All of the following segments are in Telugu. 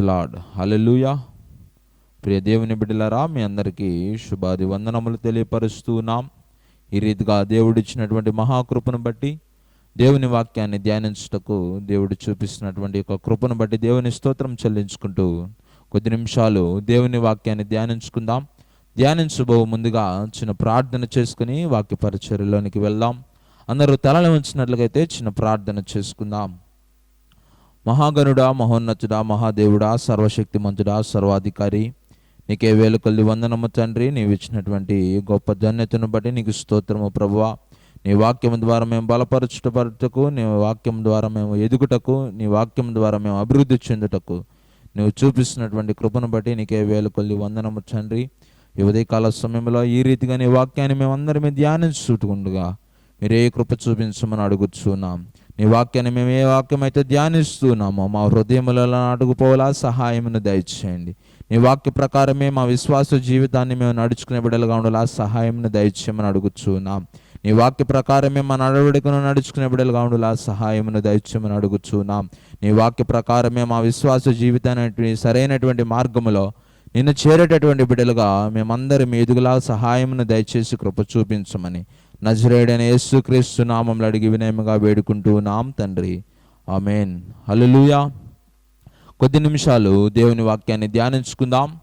లాడ్ హలెలుయా ప్రియ దేవుని బిడ్డలారా మీ అందరికీ శుభాది వందనములు తెలియపరుస్తూ ఉన్నాం. ఈ రీతిగా దేవుడిచ్చినటువంటి మహాకృపను బట్టి దేవుని వాక్యాన్ని ధ్యానించుటకు దేవుడు చూపిస్తున్నటువంటి ఒక కృపను బట్టి దేవుని స్తోత్రం చెల్లించుకుంటూ కొద్ది నిమిషాలు దేవుని వాక్యాన్ని ధ్యానించుకుందాం. ధ్యానించబో ముందుగా చిన్న ప్రార్థన చేసుకుని వాక్య పరిచర్యలోనికి వెళ్దాం. అందరూ తలలు ఉంచినట్లుగైతే చిన్న ప్రార్థన చేసుకుందాం. మహాగనుడా మహోన్నతుడా మహాదేవుడా సర్వశక్తి మంతుడా సర్వాధికారి. నీకే వేలుకల్లి వందనము తండ్రి. నీవు ఇచ్చినటువంటి గొప్ప ధన్యతను బట్టి నీకు స్తోత్రము ప్రభువా. నీ వాక్యం ద్వారా మేము బలపరచుటపరటకు నీ వాక్యం ద్వారా మేము ఎదుగుటకు నీ వాక్యం ద్వారా మేము అభివృద్ధి చెందుటకు. నువ్వు చూపిస్తున్నటువంటి కృపను బట్టి నీకే వేలు కొద్ది వందనము తండ్రి. ఈ ఉదయకాల సమయంలో ఈ రీతిగా నీ వాక్యాన్ని మేమందరమే ధ్యానించుకుండగా మీరే కృప చూపించమని అడుగుచున్నాం. నీ వాక్యాన్ని మేము ఏ వాక్యం అయితే ధ్యానిస్తున్నామో మా హృదయములలో అడుగుపోవాలా సహాయమును దయచేయండి. నీ వాక్య ప్రకారమే మా విశ్వాస జీవితాన్ని మేము నడుచుకునే బిడ్డలుగా ఉండాలా? సహాయమును దయచేయమని అడుగుచున్నాం. నీ వాక్య ప్రకారమే మా నడవడికను నడుచుకునే బిడ్డలుగా ఉండాలా? సహాయమును దయచేయమని అడుగుచున్నాం. నీ వాక్య ప్రకారమే మా విశ్వాస జీవితాన్ని సరైనటువంటి మార్గములో నిన్ను చేరేటటువంటి బిడ్డలుగా మేమందరం ఎదుగులా సహాయమును దయచేసి కృప చూపించమని నజరేడైన యేసుక్రీస్తు నామంలో అడిగి వినయముగా వేడుకుంటూ నాం తండ్రి. ఆమెన్. హల్లెలూయా. కొద్ది నిమిషాలు దేవుని వాక్యాన్ని ధ్యానించుకుందాం.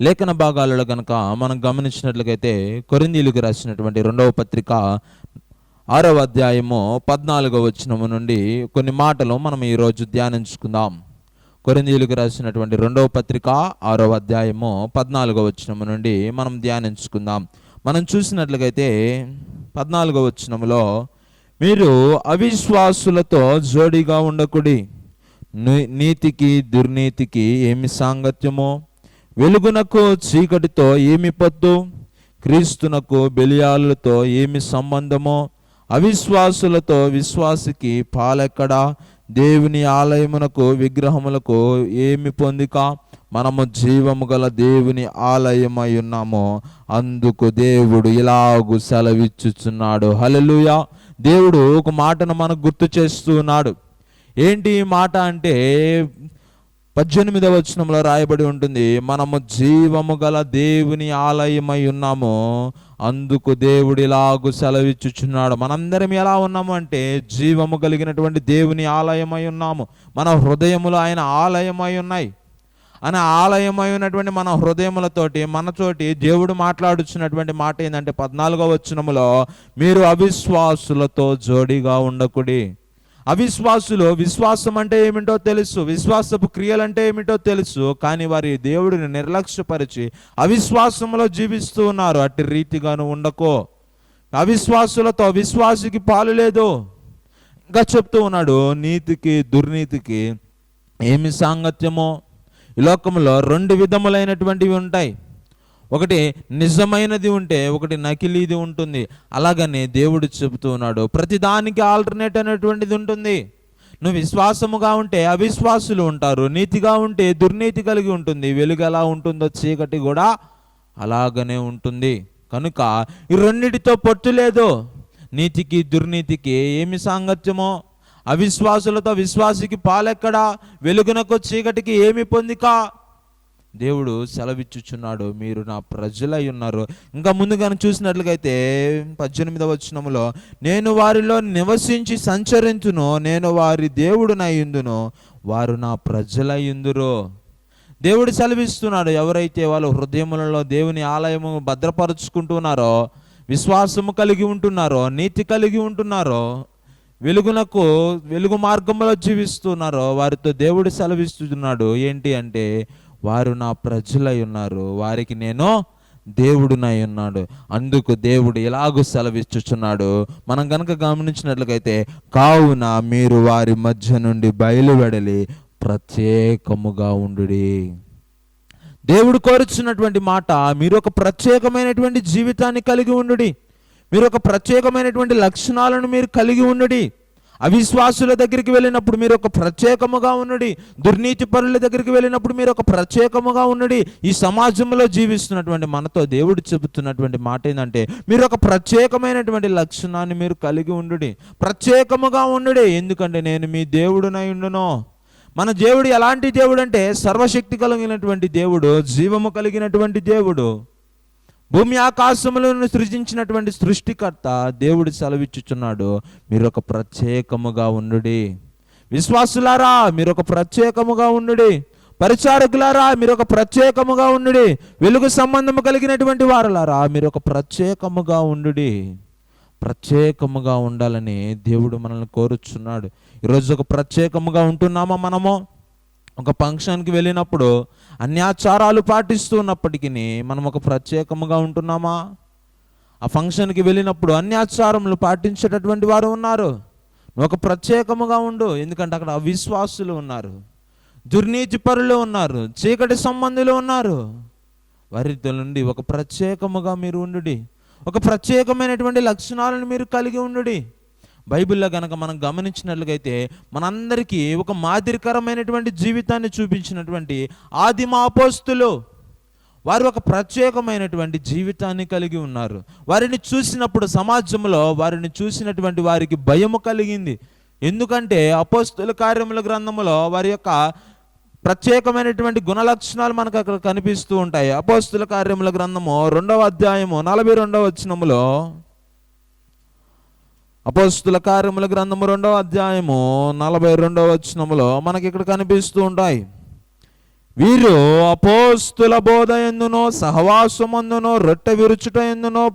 లేఖన భాగాలలో కనుక మనం గమనించినట్లయితే కొరిందీలుకు రాసినటువంటి రెండవ పత్రిక ఆరవ అధ్యాయము పద్నాలుగవ వచనము నుండి కొన్ని మాటలు మనం ఈరోజు ధ్యానించుకుందాం. కొరిందీలుకు రాసినటువంటి రెండవ పత్రిక ఆరవ అధ్యాయము పద్నాలుగవ వచనము నుండి మనం ధ్యానించుకుందాం. మనం చూసినట్లయితే పద్నాలుగో వచనములో మీరు అవిశ్వాసులతో జోడిగా ఉండకుడి. నీ- నీతికి దుర్నీతికి ఏమి సాంగత్యమో? వెలుగునకు చీకటితో ఏమి పొత్తు క్రీస్తునకు బెలియాలతో ఏమి సంబంధమో? అవిశ్వాసులతో విశ్వాసికి పాలెక్కడా? దేవుని ఆలయమునకు విగ్రహములకు ఏమి పొందిక? మనము జీవము గల దేవుని ఆలయమై ఉన్నామో. అందుకు దేవుడు ఇలాగు సెలవిచ్చుచున్నాడు. హల్లెలూయా! దేవుడు ఒక మాటను మనకు గుర్తు చేస్తున్నాడు. ఏంటి ఈ మాట అంటే పద్దెనిమిదవ వచనంలో రాయబడి ఉంటుంది మనము జీవము గల దేవుని ఆలయమై ఉన్నాము. అందుకు దేవుడు ఇలాగు సెలవిచ్చుచున్నాడు. మనందరం ఎలా ఉన్నాము అంటే జీవము కలిగినటువంటి దేవుని ఆలయమై ఉన్నాము. మన హృదయములు ఆయన ఆలయమై ఉన్నాయి. అని ఆలయమై ఉన్నటువంటి మన హృదయములతోటి మనతోటి దేవుడు మాట్లాడుచున్నటువంటి మాట ఏంటంటే పద్నాలుగో వచ్చినములో మీరు అవిశ్వాసులతో జోడిగా ఉండకుడి. అవిశ్వాసులు విశ్వాసం అంటే ఏమిటో తెలుసు విశ్వాసపు క్రియలంటే ఏమిటో తెలుసు కానీ వారి దేవుడిని నిర్లక్ష్యపరిచి అవిశ్వాసంలో జీవిస్తూ ఉన్నారు. అట్టి రీతిగాను ఉండకో. అవిశ్వాసులతో విశ్వాసికి పాలు లేదు. ఇంకా చెప్తూ ఉన్నాడు నీతికి దుర్నీతికి ఏమి సాంగత్యమో? ఈ లోకంలో రెండు విధములైనటువంటివి ఉంటాయి. ఒకటి నిజమైనది ఉంటే ఒకటి నకిలీది ఉంటుంది. అలాగని దేవుడు చెబుతున్నాడు ప్రతిదానికి ఆల్టర్నేట్ అనేటువంటిది ఉంటుంది. నువ్వు విశ్వాసముగా ఉంటే అవిశ్వాసులు ఉంటారు నీతిగా ఉంటే దుర్నీతి కలిగి ఉంటుంది వెలుగు ఎలా ఉంటుందో చీకటి కూడా అలాగనే ఉంటుంది. కనుక ఈ రెండిటితో పొట్టు లేదు. నీతికి దుర్నీతికి ఏమి సాంగత్యమో? అవిశ్వాసులతో విశ్వాసికి పాలెక్కడా? వెలుగునకు చీకటికి ఏమి పొందిక? దేవుడు సెలవిచ్చుచున్నాడు మీరు నా ప్రజలై ఉన్నారు. ఇంకా ముందుగానే చూసినట్లుగైతే పద్దెనిమిదవ వచ్చినములో నేను వారిలో నివసించి సంచరించును నేను వారి దేవుడునయ్యుందును వారు నా ప్రజలయ్యుందురు దేవుడు సెలవిస్తున్నాడు ఎవరైతే వాళ్ళ హృదయములలో దేవుని ఆలయము భద్రపరుచుకుంటున్నారో విశ్వాసము కలిగి ఉంటున్నారో నీతి కలిగి ఉంటున్నారో వెలుగునకు వెలుగు మార్గంలో జీవిస్తున్నారో వారితో దేవుడు సెలవిస్తున్నాడు. ఏంటి అంటే వారు నా ప్రజలై ఉన్నారు. వారికి నేను దేవుడునై ఉన్నాడు. అందుకు దేవుడు ఎలాగూ సెలవిచ్చుచున్నాడు? మనం కనుక గమనించినట్లయితే కావున మీరు వారి మధ్య నుండి బయలువెడలి ప్రత్యేకముగా ఉండుడి. దేవుడు కోరుచున్నటువంటి మాట మీరు ఒక ప్రత్యేకమైనటువంటి జీవితాన్ని కలిగి ఉండుడి. మీరు ఒక ప్రత్యేకమైనటువంటి లక్షణాలను మీరు కలిగి ఉండుడి. అవిశ్వాసుల దగ్గరికి వెళ్ళినప్పుడు మీరు ఒక ప్రత్యేకముగా ఉన్నది దుర్నీతి పరుల దగ్గరికి వెళ్ళినప్పుడు మీరు ఒక ప్రత్యేకముగా ఉన్నది ఈ సమాజంలో జీవిస్తున్నటువంటి మనతో దేవుడు చెబుతున్నటువంటి మాట ఏంటంటే మీరు ఒక ప్రత్యేకమైనటువంటి లక్షణాన్ని మీరు కలిగి ఉండుడి. ప్రత్యేకముగా ఉండుడి. ఎందుకంటే నేను మీ దేవుడునై ఉండును. మన దేవుడు ఎలాంటి దేవుడు అంటే సర్వశక్తి కలిగినటువంటి దేవుడు జీవము కలిగినటువంటి దేవుడు. భూమి ఆకాశములను సృజించినటువంటి సృష్టికర్త దేవుడు సెలవిచ్చుచున్నాడు మీరు ఒక ప్రత్యేకముగా ఉండుడి. విశ్వాసులారా మీరు ఒక ప్రత్యేకముగా ఉండుడి. పరిచారకులారా మీరు ఒక ప్రత్యేకముగా ఉండుడి. వెలుగు సంబంధము కలిగినటువంటి వారులారా మీరు ఒక ప్రత్యేకముగా ఉండుడి. ప్రత్యేకముగా ఉండాలని దేవుడు మనల్ని కోరుచున్నాడు. ఈరోజు ఒక ప్రత్యేకముగా ఉంటున్నామా మనము? ఒక ఫంక్షన్కి వెళ్ళినప్పుడు అన్యాచారాలు పాటిస్తూ ఉన్నప్పటికీ మనం ఒక ప్రత్యేకముగా ఉంటున్నామా? ఆ ఫంక్షన్కి వెళ్ళినప్పుడు అన్యాచారములు పాటించేటటువంటి వారు ఉన్నారు. నువ్వు ఒక ప్రత్యేకముగా ఉండు. ఎందుకంటే అక్కడ అవిశ్వాసులు ఉన్నారు. దుర్నీతి పరులు ఉన్నారు. చీకటి సంబంధులు ఉన్నారు. వారితో నుండి ఒక ప్రత్యేకముగా మీరు ఉండుడి. ఒక ప్రత్యేకమైనటువంటి లక్షణాలను మీరు కలిగి ఉండుడి. బైబిల్లో కనుక మనం గమనించినట్లయితే మనందరికీ ఒక మాదిరికరమైనటువంటి జీవితాన్ని చూపించినటువంటి ఆదిమ అపోస్తులు వారు ఒక ప్రత్యేకమైనటువంటి జీవితాన్ని కలిగి ఉన్నారు. వారిని చూసినప్పుడు సమాజంలో వారిని చూసినటువంటి వారికి భయము కలిగింది. ఎందుకంటే అపోస్తుల కార్యముల గ్రంథములో వారి యొక్క ప్రత్యేకమైనటువంటి గుణలక్షణాలు మనకు అక్కడ కనిపిస్తూ ఉంటాయి. అపోస్తుల కార్యముల గ్రంథము రెండవ అధ్యాయము నలభై రెండవ వచనములో అపోస్తుల కార్యముల గ్రంథము రెండవ అధ్యాయము నలభై రెండవ వచనములో మనకి ఇక్కడ కనిపిస్తూ ఉంటాయి. వీరు అపోస్తుల బోధ ఎందునో సహవాసమందునో రొట్టె విరుచుట ఎందునో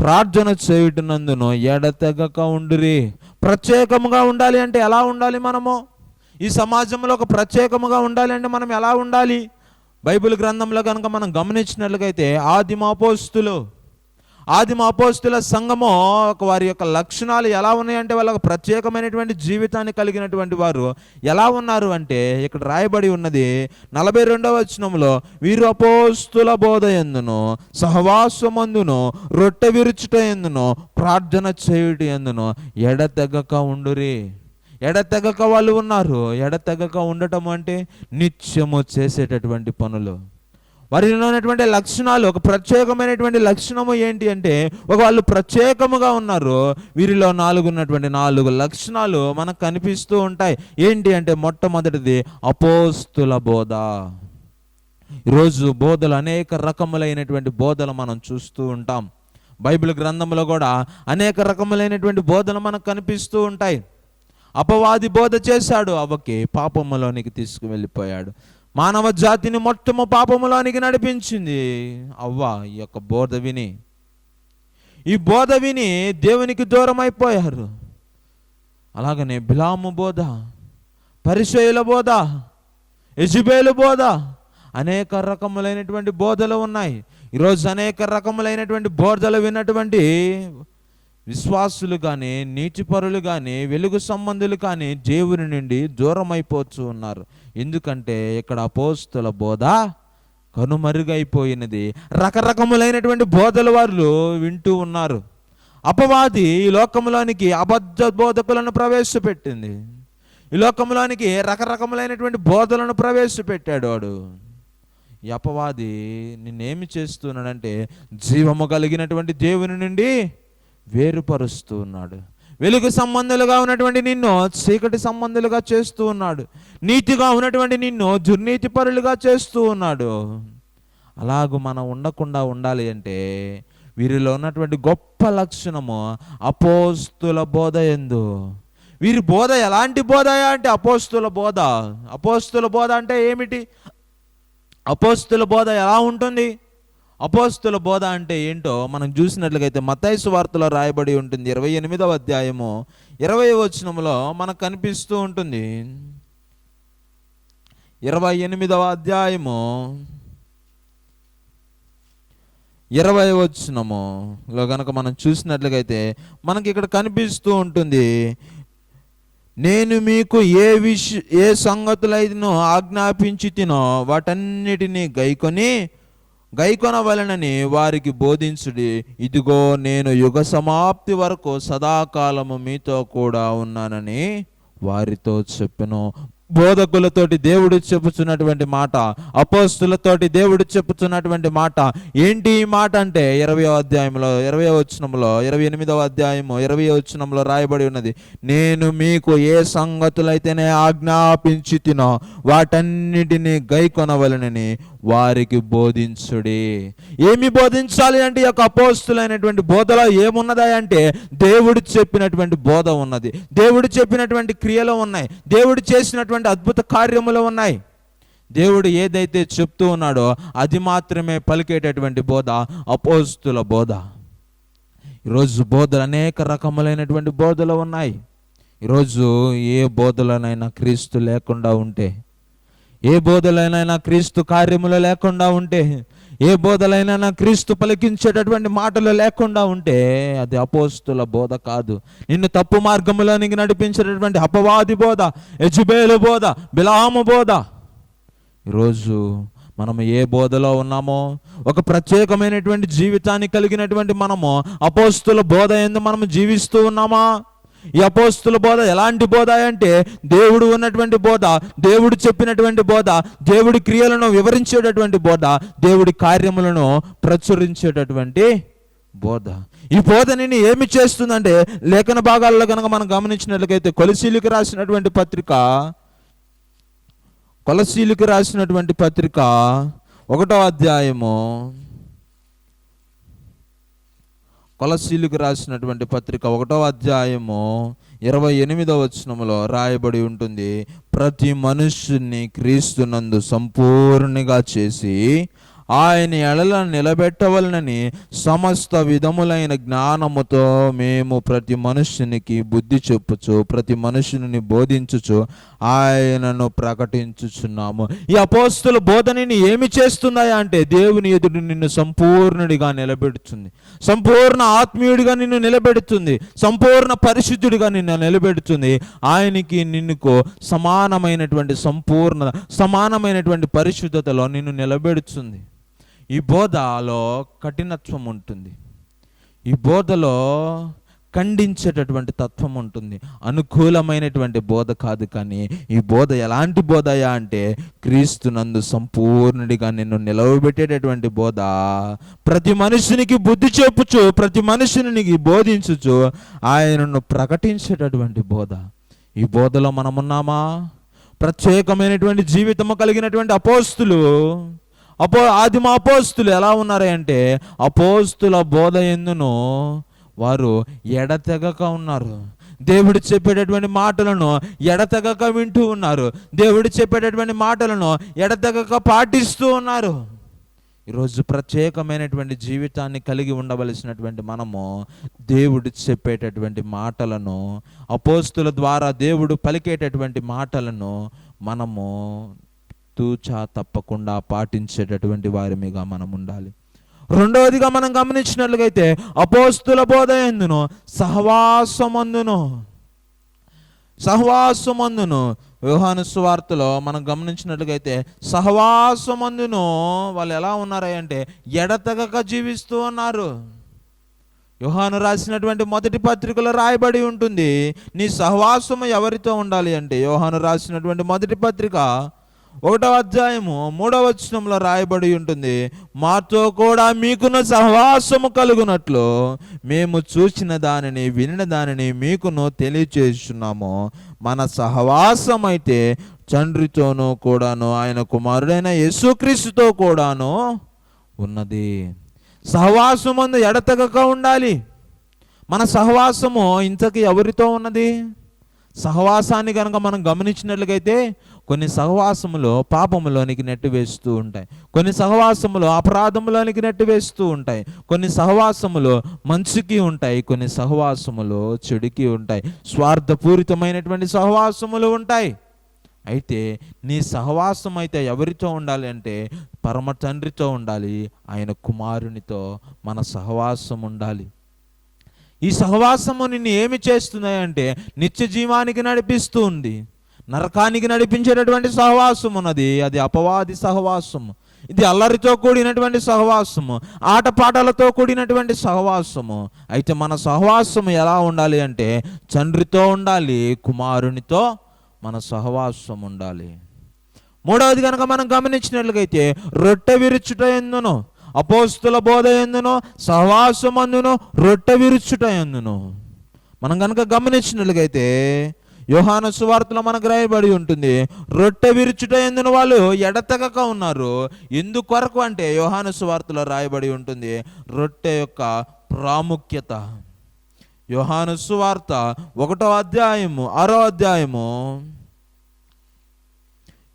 ప్రార్థన చేయుటనందునో ఎడతెగక ఉండిరి. ప్రత్యేకముగా ఉండాలి అంటే ఎలా ఉండాలి మనము? ఈ సమాజంలో ఒక ప్రత్యేకముగా ఉండాలి అంటే మనం ఎలా ఉండాలి? బైబిల్ గ్రంథంలో కనుక మనం గమనించినట్లయితే ఆదిమ అపోస్తులు ఆదిమ అపోస్తుల సంఘము ఒక వారి యొక్క లక్షణాలు ఎలా ఉన్నాయంటే వాళ్ళకు ప్రత్యేకమైనటువంటి జీవితాన్ని కలిగినటువంటి వారు ఎలా ఉన్నారు అంటే ఇక్కడ రాయబడి ఉన్నది నలభై రెండవ వచనంలో వీరు అపోస్తుల బోధ ఎందును సహవాసమందును రొట్టె విరుచుట ఎందును ప్రార్థన చేయుట ఎందును ఎడతెగక ఉండురి. ఎడతెగక వాళ్ళు ఉన్నారు. ఎడతెగక ఉండటం అంటే నిత్యము చేసేటటువంటి పనులు. వారిలో ఉన్నటువంటి లక్షణాలు ఒక ప్రత్యేకమైనటువంటి లక్షణము ఏంటి అంటే ఒక వాళ్ళు ప్రత్యేకముగా ఉన్నారు. వీరిలో నాలుగు ఉన్నటువంటి నాలుగు లక్షణాలు మనకు కనిపిస్తూ ఉంటాయి. ఏంటి అంటే మొట్టమొదటిది అపోస్తుల బోధ. ఈరోజు బోధలు అనేక రకములైనటువంటి బోధలు మనం చూస్తూ ఉంటాం. బైబిల్ గ్రంథంలో కూడా అనేక రకములైనటువంటి బోధలు మనకు కనిపిస్తూ ఉంటాయి. అపవాది బోధ చేశాడు అవ్వకి పాపములోనికి తీసుకువెళ్ళిపోయాడు. మానవ జాతిని మొత్తము పాపములోనికి నడిపించింది. అవ్వ ఈ యొక్క బోధ విని. ఈ బోధ విని దేవునికి దూరం అయిపోయారు అలాగనే బిలాము బోధ పరిచయుల బోధ యజుబేలు బోధ అనేక రకములైనటువంటి బోధలు ఉన్నాయి. ఈరోజు అనేక రకములైనటువంటి బోధలు విన్నటువంటి విశ్వాసులు కానీ నీతిపరులు కానీ వెలుగు సంబంధులు కానీ దేవుని నుండి దూరం అయిపోతూ ఉన్నారు. ఎందుకంటే ఇక్కడ అపోస్తుల బోధ కనుమరుగైపోయినది. రకరకములైనటువంటి బోధలు వారు వింటూ ఉన్నారు. అపవాది ఈ లోకంలోనికి అబద్ధ బోధకులను ప్రవేశపెట్టింది. ఈ లోకంలోనికి రకరకములైనటువంటి బోధలను ప్రవేశపెట్టాడు వాడు. ఈ అపవాది నిన్నేమి చేస్తున్నాడంటే జీవము కలిగినటువంటి దేవుని నుండి వేరుపరుస్తూ ఉన్నాడు. వెలుగు సంబంధులుగా ఉన్నటువంటి నిన్ను చీకటి సంబంధులుగా చేస్తూ ఉన్నాడు. నీతిగా ఉన్నటువంటి నిన్ను దుర్నీతి పరులుగా చేస్తూ ఉన్నాడు. అలాగూ మనం ఉండకుండా ఉండాలి అంటే వీరిలో ఉన్నటువంటి గొప్ప లక్షణము అపోస్తుల బోధ ఎందు. వీరి బోధ ఎలాంటి బోధ అంటే అపోస్తుల బోధ. అపోస్తుల బోధ అంటే ఏమిటి? అపోస్తుల బోధ ఎలా ఉంటుంది? అపోస్తుల బోధ అంటే ఏంటో మనం చూసినట్లయితే మతైసు వార్తలో రాయబడి ఉంటుంది. ఇరవై ఎనిమిదవ అధ్యాయము ఇరవై వచనములో మనకు కనిపిస్తూ ఉంటుంది. ఇరవై ఎనిమిదవ అధ్యాయము ఇరవై వచనములో కనుక మనం చూసినట్లయితే మనకి ఇక్కడ కనిపిస్తూ ఉంటుంది. నేను మీకు ఏ విష ఏ సంగతులైనో ఆజ్ఞాపించి తినో వాటన్నిటినీ గైకొని గైకొనవలనని వారికి బోధించుడి ఇదిగో నేను యుగ సమాప్తి వరకు సదాకాలము మీతో కూడా ఉన్నానని వారితో చెప్పెను. బోధకులతోటి దేవుడు చెప్పుచున్నటువంటి మాట అపోస్తులతోటి దేవుడు చెప్పుచున్నటువంటి మాట ఏంటి ఈ మాట అంటే ఇరవై అధ్యాయంలో ఇరవై వచనంలో ఇరవై ఎనిమిదవ అధ్యాయము ఇరవై వచనంలో రాయబడి ఉన్నది నేను మీకు ఏ సంగతులైతేనే ఆజ్ఞాపించి తినో వాటన్నిటిని గైకొనవలనని వారికి బోధించుడి. ఏమి బోధించాలి అంటే ఈ యొక్క అపోస్తులైనటువంటి బోధలో ఏమున్నదా అంటే దేవుడు చెప్పినటువంటి బోధ ఉన్నది. దేవుడు చెప్పినటువంటి క్రియలు ఉన్నాయి. దేవుడు చేసినటువంటి అద్భుత కార్యములు ఉన్నాయి. దేవుడు ఏదైతే చెప్తూ ఉన్నాడో అది మాత్రమే పలికేటటువంటి బోధ అపోస్తుల బోధ. ఈరోజు బోధలు అనేక రకములైనటువంటి బోధలు ఉన్నాయి. ఈరోజు ఏ బోధలనైనా క్రీస్తు లేకుండా ఉంటే ఏ బోధలైనా క్రీస్తు కార్యములు లేకుండా ఉంటే ఏ బోధలైనా క్రీస్తు పలికించేటటువంటి మాటలు లేకుండా ఉంటే అది అపోస్తుల బోధ కాదు. నిన్ను తప్పు మార్గములోనికి నడిపించేటటువంటి అపవాది బోధ యజుబేలు బోధ బిలాము బోధ. ఈరోజు మనము ఏ బోధలో ఉన్నామో ఒక ప్రత్యేకమైనటువంటి జీవితాన్ని కలిగినటువంటి మనము అపోస్తుల బోధ ఎందు మనము జీవిస్తూ ఉన్నామా? ఈ అపోస్తుల బోధ ఎలాంటి బోధ అంటే దేవుడు ఉన్నటువంటి బోధ దేవుడు చెప్పినటువంటి బోధ దేవుడి క్రియలను వివరించేటటువంటి బోధ దేవుడి కార్యములను ప్రచురించేటటువంటి బోధ. ఈ బోధ నేను ఏమి చేస్తుందంటే లేఖన భాగాల్లో కనుక మనం గమనించినట్లయితే కొలిసీలకు రాసినటువంటి పత్రిక కొలసీలకు రాసినటువంటి పత్రిక ఒకటో అధ్యాయము. కొలసీలకు రాసినటువంటి పత్రిక ఒకటో అధ్యాయము ఇరవై ఎనిమిదవ వచనములో రాయబడి ఉంటుంది. ప్రతి మనుష్యుని క్రీస్తునందు సంపూర్ణగా చేసి ఆయన ఎడల నిలబెట్టవలనని సమస్త విధములైన జ్ఞానముతో మేము ప్రతి మనుష్యునికి బుద్ధి చెప్పుచు ప్రతి మనుషుని బోధించుచు ఆయనను ప్రకటించుచున్నాము. ఈ అపోస్తుల బోధనని ఏమి చేస్తున్నాయా అంటే దేవుని ఎదుడు నిన్ను సంపూర్ణుడిగా నిలబెడుతుంది. సంపూర్ణ ఆత్మీయుడిగా నిన్ను నిలబెడుతుంది. సంపూర్ణ పరిశుద్ధుడిగా నిన్ను నిలబెడుతుంది. ఆయనకి నిన్నుకు సమానమైనటువంటి సంపూర్ణ సమానమైనటువంటి పరిశుద్ధతలో నిన్ను నిలబెడుతుంది. ఈ బోధలో కఠినత్వం ఉంటుంది. ఈ బోధలో ఖండించేటటువంటి తత్వం ఉంటుంది. అనుకూలమైనటువంటి బోధ కాదు కానీ ఈ బోధ ఎలాంటి బోధయా అంటే క్రీస్తునందు సంపూర్ణుడిగా నిన్ను నిలవబెట్టేటటువంటి బోధ. ప్రతి మనుషునికి బుద్ధి చెప్పుచు ప్రతి మనుషునికి బోధించుచు ఆయనను ప్రకటించేటటువంటి బోధ. ఈ బోధలో మనమున్నామా? ప్రత్యేకమైనటువంటి జీవితము కలిగినటువంటి అపోస్తులు అపో ఆదిమ అపోస్తులు ఎలా ఉన్నారంటే అపోస్తుల బోధ ఎందును వారు ఎడతెగక ఉన్నారు. దేవుడు చెప్పేటటువంటి మాటలను ఎడతెగక వింటూ ఉన్నారు. దేవుడు చెప్పేటటువంటి మాటలను ఎడతెగక పాటిస్తూ ఉన్నారు. ఈరోజు ప్రత్యేకమైనటువంటి జీవితాన్ని కలిగి ఉండవలసినటువంటి మనము దేవుడు చెప్పేటటువంటి మాటలను అపోస్తుల ద్వారా దేవుడు పలికేటటువంటి మాటలను మనము తూచా తప్పకుండా పాటించేటటువంటి వారిమిగా మనం ఉండాలి. రెండవదిగా మనం గమనించినట్లుగైతే అపోస్తుల బోధ ఎందును? సహవాసమందును. సహవాసమందును. వ్యూహాను సువార్తలో మనం గమనించినట్లుగైతే సహవాసమందును వాళ్ళు ఎలా ఉన్నారా అంటే జీవిస్తూ ఉన్నారు. యోహాను రాసినటువంటి మొదటి పత్రికలో రాయబడి ఉంటుంది నీ సహవాసము ఎవరితో ఉండాలి అంటే? యోహాను రాసినటువంటి మొదటి పత్రిక ఒకటవ అధ్యాయము మూడవ వచనంలో రాయబడి ఉంటుంది మాతో కూడా మీకును సహవాసము కలుగునట్లు మేము చూసిన దానిని వినిన దానిని మీకును తెలియచేస్తున్నాము. మన సహవాసం అయితే తండ్రితోనూ కూడాను ఆయన కుమారుడైన యేసుక్రీస్తుతో కూడాను ఉన్నది. సహవాసమందు ఎడతగక ఉండాలి. మన సహవాసము ఇంతకి ఎవరితో ఉన్నది? సహవాసాన్ని కనుక మనం గమనించినట్లుగైతే కొన్ని సహవాసములో పాపములోనికి నెట్టివేస్తూ ఉంటాయి. కొన్ని సహవాసములో అపరాధములోనికి నెట్టివేస్తూ ఉంటాయి. కొన్ని సహవాసములో మంచికి ఉంటాయి. కొన్ని సహవాసములో చెడుకి ఉంటాయి. స్వార్థపూరితమైనటువంటి సహవాసములు ఉంటాయి. అయితే నీ సహవాసం అయితే ఎవరితో ఉండాలి అంటే పరమ తండ్రితో ఉండాలి. ఆయన కుమారునితో మన సహవాసం ఉండాలి. ఈ సహవాసము నిన్ను ఏమి చేస్తున్నాయి అంటే నిత్య జీవానికి నడిపిస్తూ ఉంది. నరకానికి నడిపించేటటువంటి సహవాసం ఉన్నది. అది అపవాది సహవాసము. ఇది అల్లరితో కూడినటువంటి సహవాసము. ఆటపాటలతో కూడినటువంటి సహవాసము. అయితే మన సహవాసము ఎలా ఉండాలి అంటే తండ్రితో ఉండాలి కుమారునితో మన సహవాసం ఉండాలి. మూడవది కనుక మనం గమనించినట్లుగైతే రొట్టె విరుచుట ఎందును? అపోస్తుల బోధ ఎందును? సహవాసం అందును రొట్టె విరుచుట ఎందును? మనం కనుక గమనించినట్లుగైతే యోహాను సువార్తలో మనకు రాయబడి ఉంటుంది రొట్టె విరుచుట ఎందున వాళ్ళు ఎడతెగక ఉన్నారు? ఎందుకొరకు అంటే యోహాను సువార్తలో రాయబడి ఉంటుంది రొట్టె యొక్క ప్రాముఖ్యత. యోహాను సువార్త ఒకటో అధ్యాయము ఆరో అధ్యాయము.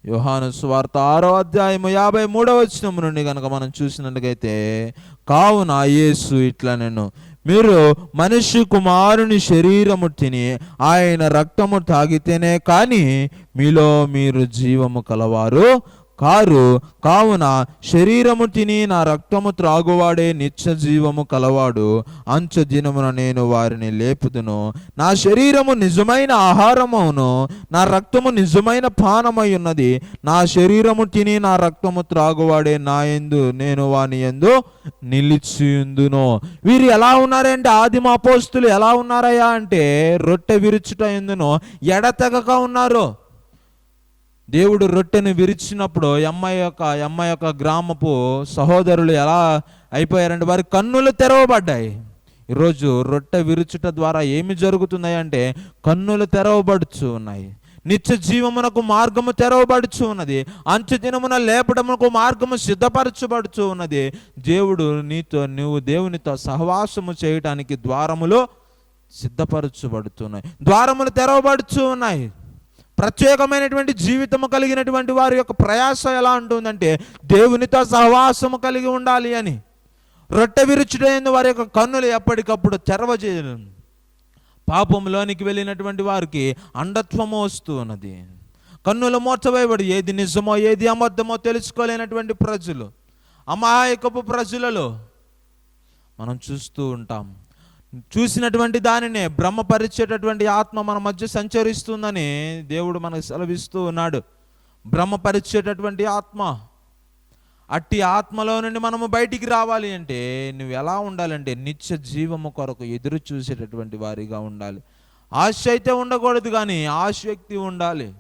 యోహాను సువార్త ఆరో అధ్యాయము యాభై మూడవ వచ్చిన నుండి కనుక మనం చూసినట్టుగైతే కావున యేసు ఇట్లా నేను మీరు మనిషి కుమారుని శరీరము తిని ఆయన రక్తము తాగితేనే కానీ మీలో మీరు జీవము కలవారు. కారు కావున శరీరము తిని నా రక్తము త్రాగువాడే నిత్య జీవము కలవాడు. అంచు దినమున నేను వారిని లేపుదును. నా శరీరము నిజమైన ఆహారమును. నా రక్తము నిజమైన పానమై ఉన్నది నా శరీరము తిని నా రక్తము త్రాగువాడే నా ఎందు నేను వాని ఎందు నిలిచియుందును. వీరు ఎలా ఉన్నారంటే ఆదిమ అపోస్తులు ఎలా ఉన్నారయ్యా అంటే రొట్టె విరుచుట ఎందును? ఎడతెగక ఉన్నారు? దేవుడు రొట్టెను విరిచినప్పుడు అమ్మాయి యొక్క అమ్మాయి యొక్క గ్రామపు సహోదరులు ఎలా అయిపోయారంటే వారి కన్నులు తెరవబడ్డాయి. ఈరోజు రొట్టె విరుచుట ద్వారా ఏమి జరుగుతున్నాయి అంటే కన్నులు తెరవబడుచు ఉన్నాయి. నిత్య జీవమునకు మార్గము తెరవబడుచు ఉన్నది. అంచు దినమున లేపడమునకు మార్గము సిద్ధపరచబడుచు ఉన్నది. దేవుడు నీతో నువ్వు దేవునితో సహవాసము చేయటానికి ద్వారములు సిద్ధపరచబడుతున్నాయి. ద్వారములు తెరవబడుచు ఉన్నాయి. ప్రత్యేకమైనటువంటి జీవితము కలిగినటువంటి వారి యొక్క ప్రయాస ఎలా ఉంటుందంటే దేవునితో సహవాసము కలిగి ఉండాలి అని. రొట్టె విరుచుడైన వారి యొక్క కన్నులు ఎప్పటికప్పుడు తెరవజేయను పాపంలోనికి వెళ్ళినటువంటి వారికి అండత్వము వస్తూ ఉన్నది. కన్నులు ఏది నిజమో ఏది అబద్ధమో తెలుసుకోలేనటువంటి ప్రజలు అమాయకపు ప్రజలలో మనం చూస్తూ ఉంటాం. చూసినటువంటి దానినే భ్రమపరిచేటటువంటి ఆత్మ మన మధ్య సంచరిస్తుందని దేవుడు మనకు సెలవిస్తూ ఉన్నాడు. భ్రమపరిచేటటువంటి ఆత్మ అట్టి ఆత్మలో నుండి మనము బయటికి రావాలి అంటే నువ్వు ఎలా ఉండాలంటే నిత్య జీవము కొరకు ఎదురు చూసేటటువంటి వారిగా ఉండాలి. ఆశ అయితే ఉండకూడదు కానీ ఆశక్తి ఉండాలి.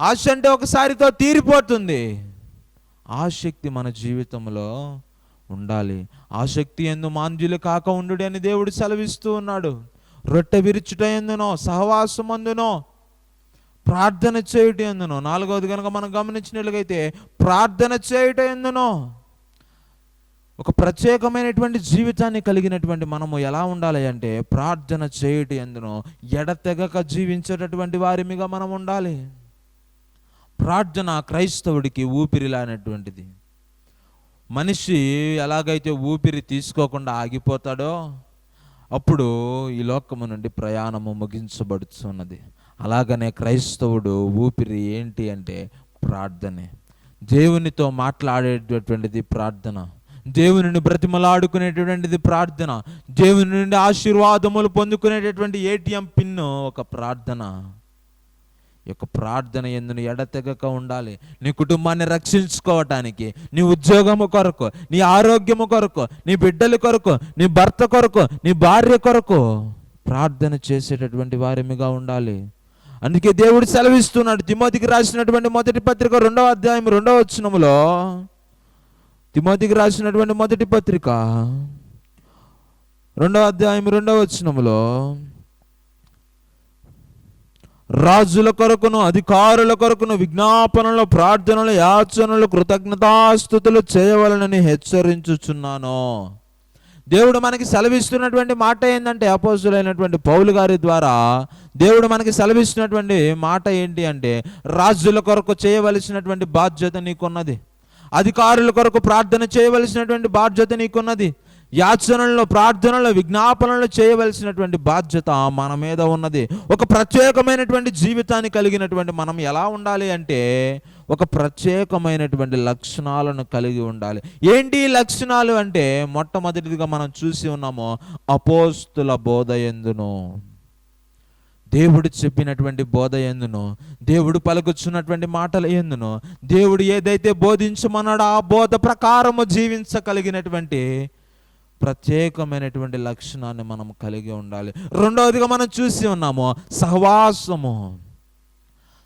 ఆశ అంటే ఒకసారితో తీరిపోతుంది. ఆశక్తి మన జీవితంలో ఉండాలి. ఆసక్తి ఎందు మాంద్యులు కాక ఉండు అని దేవుడు సెలవిస్తూ ఉన్నాడు. రొట్టె విరుచుట ఎందునో సహవాసం అందునో ప్రార్థన చేయుట ఎందునో. నాలుగవది కనుక మనం గమనించినట్లయితే ప్రార్థన చేయుట ఎందునో. ఒక ప్రత్యేకమైనటువంటి జీవితాన్ని కలిగినటువంటి మనము ఎలా ఉండాలి అంటే ప్రార్థన చేయుట ఎందునో ఎడతెగక జీవించేటటువంటి వారిమిగా మనం ఉండాలి. ప్రార్థన క్రైస్తవుడికి ఊపిరిలానటువంటిది మనిషి ఎలాగైతే ఊపిరి తీసుకోకుండా ఆగిపోతాడో అప్పుడు ఈ లోకము నుండి ప్రయాణము ముగించబడుతున్నది అలాగనే క్రైస్తవుడు ఊపిరి ఏంటి అంటే ప్రార్థనే. దేవునితో మాట్లాడేటటువంటిది ప్రార్థన. దేవుని బ్రతిమలాడుకునేటటువంటిది ప్రార్థన. దేవుని నుండి ఆశీర్వాదములు పొందుకునేటటువంటి ఏటీఎం పిన్ను ఒక ప్రార్థన. యొక్క ప్రార్థన ఎందును ఎడతెగక ఉండాలి. నీ కుటుంబాన్ని రక్షించుకోవటానికి నీ ఉద్యోగము కొరకు నీ ఆరోగ్యము కొరకు నీ బిడ్డల కొరకు నీ భర్త కొరకు నీ భార్య కొరకు ప్రార్థన చేసేటటువంటి వారిమిగా ఉండాలి. అందుకే దేవుడు సెలవిస్తున్నాడు. తిమోతికి రాసినటువంటి మొదటి పత్రిక రెండవ అధ్యాయం రెండవ వచనములో తిమోతికి రాసినటువంటి మొదటి పత్రిక రెండవ అధ్యాయం రెండవ వచనములో రాజుల కొరకును అధికారుల కొరకును విజ్ఞాపనలు ప్రార్థనలు యాచనలు కృతజ్ఞతాస్థుతులు చేయవలనని హెచ్చరించుచున్నాను. దేవుడు మనకి సెలవిస్తున్నటువంటి మాట ఏంటంటే అపోజులైనటువంటి పౌలు గారి ద్వారా దేవుడు మనకి సెలవిస్తున్నటువంటి మాట ఏంటి అంటే రాజుల కొరకు చేయవలసినటువంటి బాధ్యత నీకున్నది. అధికారుల కొరకు ప్రార్థన చేయవలసినటువంటి బాధ్యత నీకున్నది. యాచనల్లో ప్రార్థనలో విజ్ఞాపనలు చేయవలసినటువంటి బాధ్యత మన మీద ఉన్నది. ఒక ప్రత్యేకమైనటువంటి జీవితాన్ని కలిగినటువంటి మనం ఎలా ఉండాలి అంటే ఒక ప్రత్యేకమైనటువంటి లక్షణాలను కలిగి ఉండాలి. ఏంటి లక్షణాలు అంటే మొట్టమొదటిదిగా మనం చూసి ఉన్నాము అపోస్తుల బోధ ఎందును? దేవుడు చెప్పినటువంటి బోధ ఎందును? దేవుడు పలుకుచున్నటువంటి మాటలు ఎందును? దేవుడు ఏదైతే బోధించమన్నాడో ఆ బోధ ప్రకారము జీవించగలిగినటువంటి ప్రత్యేకమైనటువంటి లక్షణాన్ని మనం కలిగి ఉండాలి. రెండవదిగా మనం చూసి ఉన్నాము సహవాసము.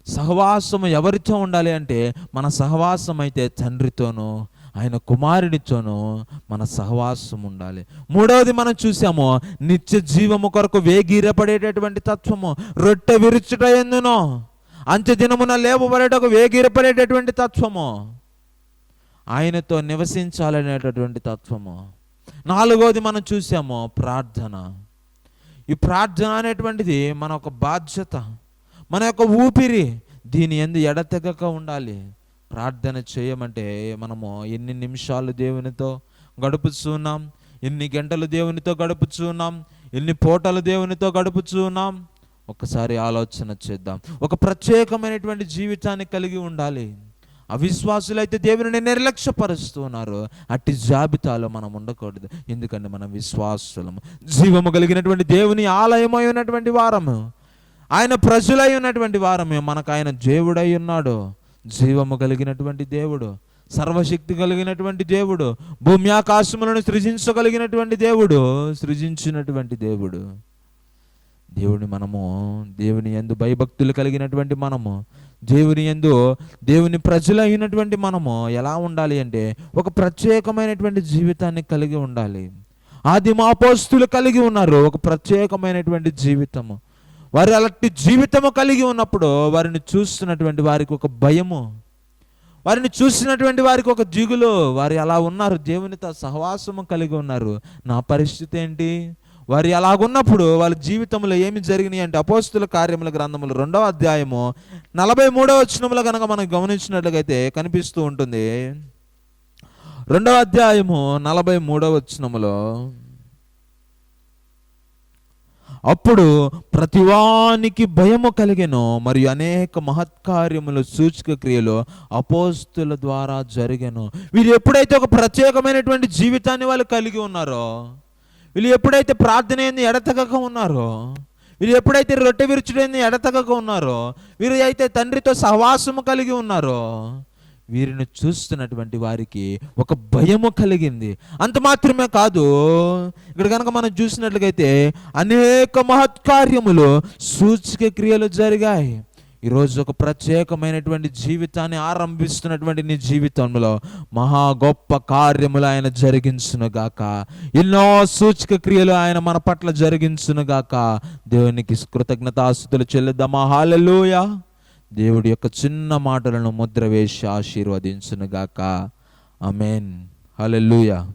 సహవాసము ఎవరితో ఉండాలి అంటే మన సహవాసం అయితే తండ్రితోనూ ఆయన కుమారుడితోనూ మన సహవాసం ఉండాలి. మూడవది మనం చూసాము నిత్య జీవము కొరకు వేగిరపడేటటువంటి తత్వము రొట్టె విరుచుట ఎందునో. అంత్య దినమున లేవబడేటకు వేగిరపడేటటువంటి తత్వము. ఆయనతో నివసించాలనేటటువంటి తత్వము. నాలుగవది మనం చూసాము ప్రార్థన. ఈ ప్రార్థన అనేటువంటిది మన ఒక బాధ్యత మన యొక్క ఊపిరి దీని ఎందు ఎడతెగక ఉండాలి. ప్రార్థన చేయమంటే మనము ఎన్ని నిమిషాలు దేవునితో గడుపుచున్నాం ఎన్ని గంటలు దేవునితో గడుపుచున్నాం ఎన్ని పూటలు దేవునితో గడుపుచున్నాం ఒకసారి ఆలోచన చేద్దాం. ఒక ప్రత్యేకమైనటువంటి జీవితాన్ని కలిగి ఉండాలి. అవిశ్వాసులైతే దేవుని నిర్లక్ష్యపరుస్తున్నారు అట్టి జాబితాలో మనం ఉండకూడదు. ఎందుకంటే మనం విశ్వాసులము జీవము కలిగినటువంటి దేవుని ఆలయమై ఉన్నటువంటి వారము. ఆయన ప్రజలై ఉన్నటువంటి వారమే. మనకు ఆయన దేవుడై ఉన్నాడు. జీవము కలిగినటువంటి దేవుడు. సర్వశక్తి కలిగినటువంటి దేవుడు. భూమి ఆకాశములను సృజించగలిగినటువంటి దేవుడు. సృజించినటువంటి దేవుడు. దేవుని మనము దేవుని ఎందు భయభక్తులు కలిగినటువంటి మనము దేవుని ఎందు దేవుని ప్రజలు అయినటువంటి మనము ఎలా ఉండాలి అంటే ఒక ప్రత్యేకమైనటువంటి జీవితాన్ని కలిగి ఉండాలి. ఆది మాపోస్తులు కలిగి ఉన్నారు ఒక ప్రత్యేకమైనటువంటి జీవితము. వారు అలాంటి జీవితము కలిగి ఉన్నప్పుడు వారిని చూస్తున్నటువంటి వారికి ఒక భయము. వారిని చూసినటువంటి వారికి ఒక దిగులు వారు అలా ఉన్నారు? దేవునితో సహవాసము కలిగి ఉన్నారు. నా పరిస్థితి ఏంటి? వారు అలాగున్నప్పుడు వాళ్ళ జీవితంలో ఏమి జరిగినాయి అంటే అపోస్తుల కార్యముల గ్రంథములు రెండవ అధ్యాయము నలభై మూడవ వచనములు కనుక మనం గమనించినట్లయితే కనిపిస్తూ ఉంటుంది. రెండవ అధ్యాయము నలభై మూడవ వచనములో అప్పుడు ప్రతివానికి భయము కలిగెను మరియు అనేక మహత్కార్యములు సూచక క్రియలు అపోస్తుల ద్వారా జరిగెను. వీరు ఎప్పుడైతే ఒక ప్రత్యేకమైనటువంటి జీవితాన్ని వాళ్ళు కలిగి ఉన్నారో వీళ్ళు ఎప్పుడైతే ప్రార్థన ఏంది ఎడతగక ఉన్నారో వీళ్ళు ఎప్పుడైతే రొట్టె విరుచుడైంది ఎడతగక ఉన్నారో వీరు అయితే తండ్రితో సహవాసము కలిగి ఉన్నారో వీరిని చూస్తున్నటువంటి వారికి ఒక భయము కలిగింది. అంత మాత్రమే కాదు ఇక్కడ కనుక మనం చూసినట్లయితే అనేక మహత్కార్యములు సూచిక క్రియలు జరిగాయి. ఈరోజు ఒక ప్రత్యేకమైనటువంటి జీవితాన్ని ఆరంభిస్తున్నటువంటి నీ జీవితంలో మహా గొప్ప కార్యములు ఆయన జరిగించునుగాక ఎన్నో సూచక క్రియలు ఆయన మన పట్ల జరిగించునుగాక దేవునికి కృతజ్ఞతాస్తుతులు చెల్లిద్దామా? హాలెలుయా దేవుడి యొక్క చిన్న మాటలను ముద్ర వేసి ఆశీర్వదించునుగాక అమేన్ హల్లెలూయా.